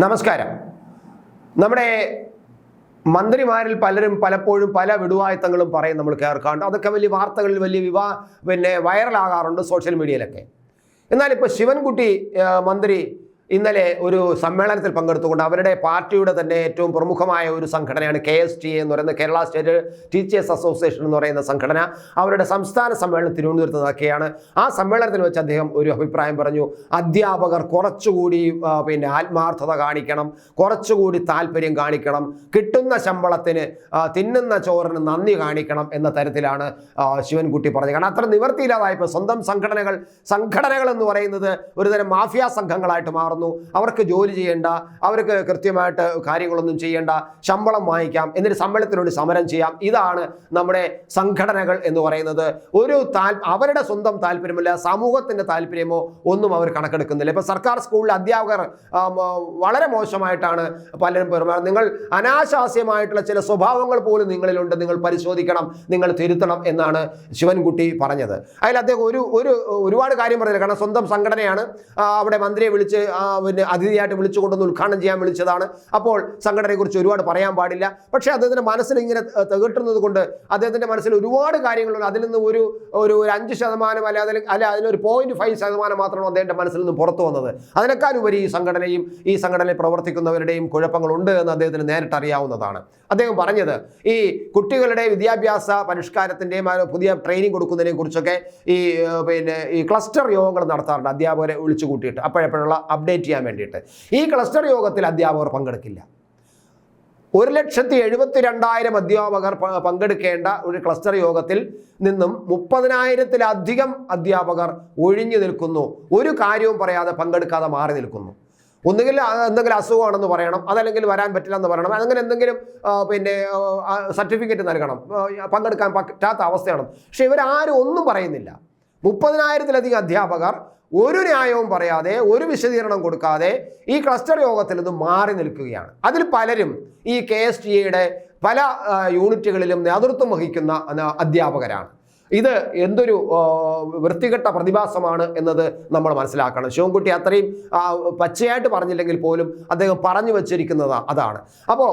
നമസ്കാരം. നമ്മുടെ മന്ത്രിമാരിൽ പലരും പലപ്പോഴും പല വിടുവായത്തങ്ങളും പറയും നമ്മൾ കേൾക്കാറുണ്ട്. അതൊക്കെ വലിയ വാർത്തകളിൽ വലിയ വിവാ പിന്നെ വൈറലാകാറുണ്ട് സോഷ്യൽ മീഡിയയിലൊക്കെ എന്നാൽ ഇപ്പോൾ ശിവൻകുട്ടി മന്ത്രി ഇന്നലെ ഒരു സമ്മേളനത്തിൽ പങ്കെടുത്തുകൊണ്ട് അവരുടെ പാർട്ടിയുടെ തന്നെ ഏറ്റവും പ്രമുഖമായ ഒരു സംഘടനയാണ് കെ എസ് ടി എന്ന് പറയുന്ന കേരള സ്റ്റേറ്റ് ടീച്ചേഴ്സ് അസോസിയേഷൻ എന്ന് പറയുന്ന സംഘടന അവരുടെ സംസ്ഥാന സമ്മേളനം തിരുവനന്തപുരത്ത് നടക്കുകയാണ് ആ സമ്മേളനത്തിൽ വെച്ച് അദ്ദേഹം ഒരു അഭിപ്രായം പറഞ്ഞു. അധ്യാപകർ കുറച്ചുകൂടി പിന്നെ ആത്മാർത്ഥത കാണിക്കണം കുറച്ചുകൂടി താല്പര്യം കാണിക്കണം കിട്ടുന്ന ശമ്പളത്തിന് തിന്നുന്ന ചോറിന് നന്ദി കാണിക്കണം എന്ന തരത്തിലാണ് ശിവൻകുട്ടി പറഞ്ഞത്. കാരണം അത്ര നിവർത്തിയില്ലാതായപ്പോൾ സ്വന്തം സംഘടനകൾ സംഘടനകൾ എന്ന് പറയുന്നത് ഒരുതരം മാഫിയ സംഘങ്ങളായിട്ട് മാറുന്നു. അവർക്ക് ജോലി ചെയ്യേണ്ട. അവർക്ക് കൃത്യമായിട്ട് കാര്യങ്ങളൊന്നും ചെയ്യേണ്ട. ശമ്പളം വാങ്ങിക്കാം. എന്നിട്ട് സമ്മേളനത്തിനോട് സമരം ചെയ്യാം. ഇതാണ് നമ്മുടെ സംഘടനകൾ എന്ന് പറയുന്നത്. ഒരു താൽ അവരുടെ സ്വന്തം താല്പര്യമല്ല സമൂഹത്തിന്റെ താല്പര്യമോ ഒന്നും അവർ കണക്കെടുക്കുന്നില്ല. ഇപ്പോൾ സർക്കാർ സ്കൂളിലെ അധ്യാപകർ വളരെ മോശമായിട്ടാണ് പലരും പെരുമാറുന്നത്. നിങ്ങൾ അനാശാസ്യമായിട്ടുള്ള ചില സ്വഭാവങ്ങൾ പോലും നിങ്ങളിലുണ്ട്. നിങ്ങൾ പരിശോധിക്കണം. നിങ്ങൾ തിരുത്തണം എന്നാണ് ശിവൻകുട്ടി പറഞ്ഞത്. അതിൽ അദ്ദേഹം ഒരു ഒരു ഒരുപാട് കാര്യം പറഞ്ഞില്ല കാരണം സ്വന്തം സംഘടനയാണ്. അവിടെ മന്ത്രിയെ വിളിച്ച് പിന്നെ അതിഥിയായിട്ട് വിളിച്ചുകൊണ്ടൊന്ന് ഉദ്ഘാടനം ചെയ്യാൻ വിളിച്ചതാണ്. അപ്പോൾ സംഘടനയെക്കുറിച്ച് ഒരുപാട് പറയാൻ പാടില്ല. പക്ഷേ അദ്ദേഹത്തിന്റെ മനസ്സിൽ ഇങ്ങനെ തികട്ടുന്നത് കൊണ്ട് അദ്ദേഹത്തിന്റെ മനസ്സിൽ ഒരുപാട് കാര്യങ്ങളുണ്ട്. അതിൽ നിന്ന് ഒരു ഒരു അഞ്ച് ശതമാനം അല്ല അതിൽ അല്ല അതിലൊരു പോയിന്റ് ഫൈവ് ശതമാനം മാത്രമാണ് അദ്ദേഹത്തിന്റെ മനസ്സിൽ നിന്ന് പുറത്തു വന്നത്. അതിനേക്കാൾ ഉപരി ഈ സംഘടനയും ഈ സംഘടനയിൽ പ്രവർത്തിക്കുന്നവരുടെയും കുഴപ്പങ്ങളുണ്ട് എന്ന് അദ്ദേഹത്തിന് നേരിട്ട് അറിയാവുന്നതാണ് അദ്ദേഹം പറഞ്ഞത് ഈ കുട്ടികളുടെ വിദ്യാഭ്യാസ പരിഷ്കാരത്തിന്റെയും പുതിയ ട്രെയിനിങ് കൊടുക്കുന്നതിനെ കുറിച്ചൊക്കെ ഈ പിന്നെ ഈ ക്ലസ്റ്റർ യോഗങ്ങൾ നടത്താറുണ്ട്. അധ്യാപകരെ വിളിച്ചു കൂട്ടിയിട്ട് അപ്പോഴപ്പോഴുള്ള അപ്ഡേറ്റ് ചെയ്യാൻ വേണ്ടിയിട്ട്. ഈ ക്ലസ്റ്റർ യോഗത്തിൽ അധ്യാപകർ പങ്കെടുക്കില്ല. ഒരു ലക്ഷത്തി എഴുപത്തി രണ്ടായിരം അധ്യാപകർ പങ്കെടുക്കേണ്ട ഒരു ക്ലസ്റ്റർ യോഗത്തിൽ നിന്നും മുപ്പതിനായിരത്തിലധികം അധ്യാപകർ ഒഴിഞ്ഞു നിൽക്കുന്നു. ഒരു കാര്യവും പറയാതെ പങ്കെടുക്കാതെ മാറി നിൽക്കുന്നു. ഒന്നുകിൽ എന്തെങ്കിലും അസുഖമാണെന്ന് പറയണം. അതല്ലെങ്കിൽ വരാൻ പറ്റില്ല എന്ന് പറയണം. അങ്ങനെ എന്തെങ്കിലും പിന്നെ സർട്ടിഫിക്കറ്റ് നൽകണം. പങ്കെടുക്കാൻ പറ്റാത്ത അവസ്ഥയാണ്. പക്ഷേ ഇവരാരും ഒന്നും പറയുന്നില്ല. മുപ്പതിനായിരത്തിലധികം അധ്യാപകർ ഒരു ന്യായവും പറയാതെ ഒരു വിശദീകരണം കൊടുക്കാതെ ഈ ക്ലസ്റ്റർ യോഗത്തിൽ നിന്ന് മാറി നിൽക്കുകയാണ്. അതിൽ പലരും ഈ കെ എസ് ടി എയുടെ പല യൂണിറ്റുകളിലും നേതൃത്വം വഹിക്കുന്ന അധ്യാപകരാണ്. ഇത് എന്തൊരു വൃത്തികെട്ട പ്രതിഭാസമാണ് എന്നത് നമ്മൾ മനസ്സിലാക്കണം. ശിവൻകുട്ടി അത്രയും പച്ചയായിട്ട് പറഞ്ഞില്ലെങ്കിൽ പോലും അദ്ദേഹം പറഞ്ഞു വച്ചിരിക്കുന്നത് അതാണ്. അപ്പോൾ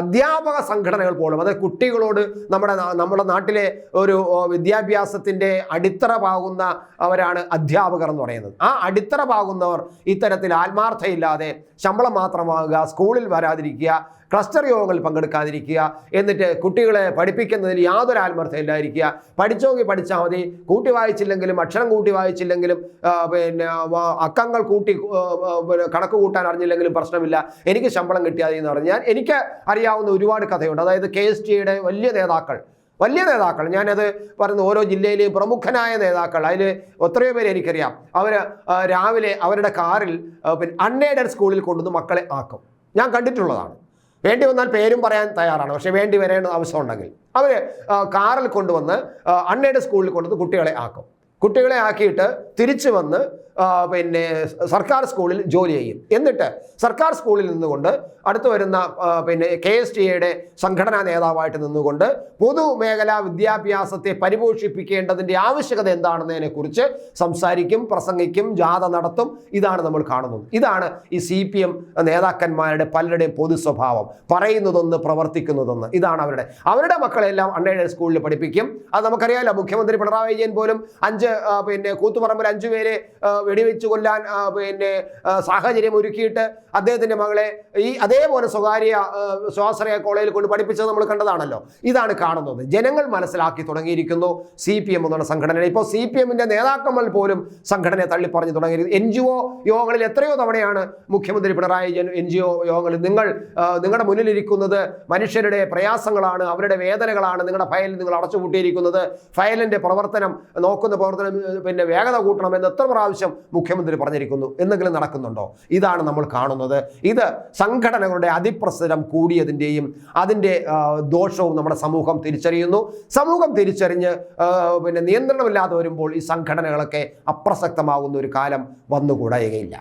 അധ്യാപക സംഘടനകൾ പോലും അതായത് കുട്ടികളോട് നമ്മുടെ നമ്മുടെ നാട്ടിലെ ഒരു വിദ്യാഭ്യാസത്തിന്റെ അടിത്തറ പാകുന്ന അവരാണ് അധ്യാപകർ എന്ന് പറയുന്നത്. ആ അടിത്തറ പാകുന്നവർ ഇത്തരത്തിൽ ആത്മാർത്ഥയില്ലാതെ ശമ്പളം മാത്രമാകുക സ്കൂളിൽ വരാതിരിക്കുക ക്ലസ്റ്റർ യോഗങ്ങളിൽ പങ്കെടുക്കാതിരിക്കുക. എന്നിട്ട് കുട്ടികളെ പഠിപ്പിക്കുന്നതിൽ യാതൊരു ആത്മാർത്ഥയില്ലായിരിക്കുക പഠിച്ചോങ്കിൽ പഠിച്ചാൽ മതി. കൂട്ടി വായിച്ചില്ലെങ്കിലും അക്ഷരം കൂട്ടി വായിച്ചില്ലെങ്കിലും പിന്നെ അക്കങ്ങൾ കൂട്ടി കണക്ക് കൂട്ടാൻ അറിഞ്ഞില്ലെങ്കിലും പ്രശ്നമില്ല. എനിക്ക് ശമ്പളം കിട്ടിയാൽ മതി എന്ന് പറഞ്ഞാൽ എനിക്ക് അറിയാവുന്ന ഒരുപാട് കഥയുണ്ട്. അതായത് കെ എസ് ടിയുടെ വലിയ നേതാക്കൾ. വലിയ നേതാക്കൾ. ഞാനത് പറയുന്ന ഓരോ ജില്ലയിലെയും പ്രമുഖനായ നേതാക്കൾ. അതിൽ എത്രയോ പേര് എനിക്കറിയാം. അവർ രാവിലെ അവരുടെ കാറിൽ പിന്നെ അൺഎയ്ഡഡ് സ്കൂളിൽ കൊണ്ടുവന്ന് മക്കളെ ആക്കും. ഞാൻ കണ്ടിട്ടുള്ളതാണ്. വേണ്ടി വന്നാൽ പേരും പറയാൻ തയ്യാറാണ്. പക്ഷേ വേണ്ടി വരേണ്ട ആവശ്യമുണ്ടെങ്കിൽ അവർ കാറിൽ കൊണ്ടുവന്ന് അണ്ണയുടെ സ്കൂളിൽ കൊണ്ടുവന്ന് കുട്ടികളെ ആക്കും. കുട്ടികളെ ആക്കിയിട്ട് തിരിച്ചു വന്ന് പിന്നെ സർക്കാർ സ്കൂളിൽ ജോലി ചെയ്യും. എന്നിട്ട് സർക്കാർ സ്കൂളിൽ നിന്നുകൊണ്ട് അടുത്തു വരുന്ന പിന്നെ കെ എസ് ടി എയുടെ സംഘടനാ നേതാവായിട്ട് നിന്നുകൊണ്ട് പൊതുമേഖലാ വിദ്യാഭ്യാസത്തെ പരിപോഷിപ്പിക്കേണ്ടതിന്റെ ആവശ്യകത എന്താണെന്നതിനെ കുറിച്ച് സംസാരിക്കും പ്രസംഗിക്കും ജാഥ നടത്തും. ഇതാണ് നമ്മൾ കാണുന്നത്. ഇതാണ് ഈ സി പി എം നേതാക്കന്മാരുടെ പലരുടെയും പൊതു സ്വഭാവം. പറയുന്നതൊന്ന് പ്രവർത്തിക്കുന്നതൊന്ന്. ഇതാണ് അവരുടെ അവരുടെ മക്കളെല്ലാം അണ്ണയുടെ സ്കൂളിൽ പഠിപ്പിക്കും. അത് നമുക്കറിയാമല്ലോ മുഖ്യമന്ത്രി പിണറായി വിജയൻ പോലും അഞ്ച് പിന്നെ കൂത്തുപറമ്പിൽ അഞ്ചു പേരെ വെടിവെച്ച് കൊല്ലാൻ പിന്നെ സാഹചര്യം ഒരുക്കിയിട്ട് അദ്ദേഹത്തിന്റെ മകളെ ഈ അതേപോലെ സ്വകാര്യ സ്വാശ്രയ കോളേജിൽ കൊണ്ട് പഠിപ്പിച്ചത് നമ്മൾ കണ്ടതാണല്ലോ. ഇതാണ് കാണുന്നത്. ജനങ്ങൾ മനസ്സിലാക്കി തുടങ്ങിയിരിക്കുന്നു സി പി എം എന്നുള്ള സംഘടന ഇപ്പോൾ സി പി എമ്മിന്റെ നേതാക്കന്മാർ പോലും സംഘടനയെ തള്ളിപ്പറഞ്ഞു തുടങ്ങിയിരിക്കുന്നു. എൻ ജി ഒ യോഗങ്ങളിൽ എത്രയോ തവണയാണ് മുഖ്യമന്ത്രി പിണറായി എൻ ജി ഒ യോഗങ്ങളിൽ നിങ്ങൾ നിങ്ങളുടെ മുന്നിലിരിക്കുന്നത് മനുഷ്യരുടെ പ്രയാസങ്ങളാണ് അവരുടെ വേദനകളാണ് നിങ്ങളുടെ ഫയലിൽ നിങ്ങൾ അടച്ചുപൂട്ടിയിരിക്കുന്നത്. ഫയലിന്റെ പ്രവർത്തനം നോക്കുന്ന പ്രവർത്തനം പിന്നെ വേഗത കൂട്ടണമെന്ന് എത്ര പ്രാവശ്യം മുഖ്യമന്ത്രി പറഞ്ഞിരിക്കുന്നു എന്തെങ്കിലും നടക്കുന്നുണ്ടോ? ഇതാണ് നമ്മൾ കാണുന്നത്. ഇത് സംഘടനകളുടെ അതിപ്രസരം കൂടിയതിന്റെയും അതിന്റെ ദോഷവും നമ്മുടെ സമൂഹം തിരിച്ചറിയുന്നു. സമൂഹം തിരിച്ചറിഞ്ഞ് പിന്നെ നിയന്ത്രണമില്ലാതെ വരുമ്പോൾ ഈ സംഘടനകളൊക്കെ അപ്രസക്തമാകുന്ന ഒരു കാലം വന്നുകൂടായികയില്ല.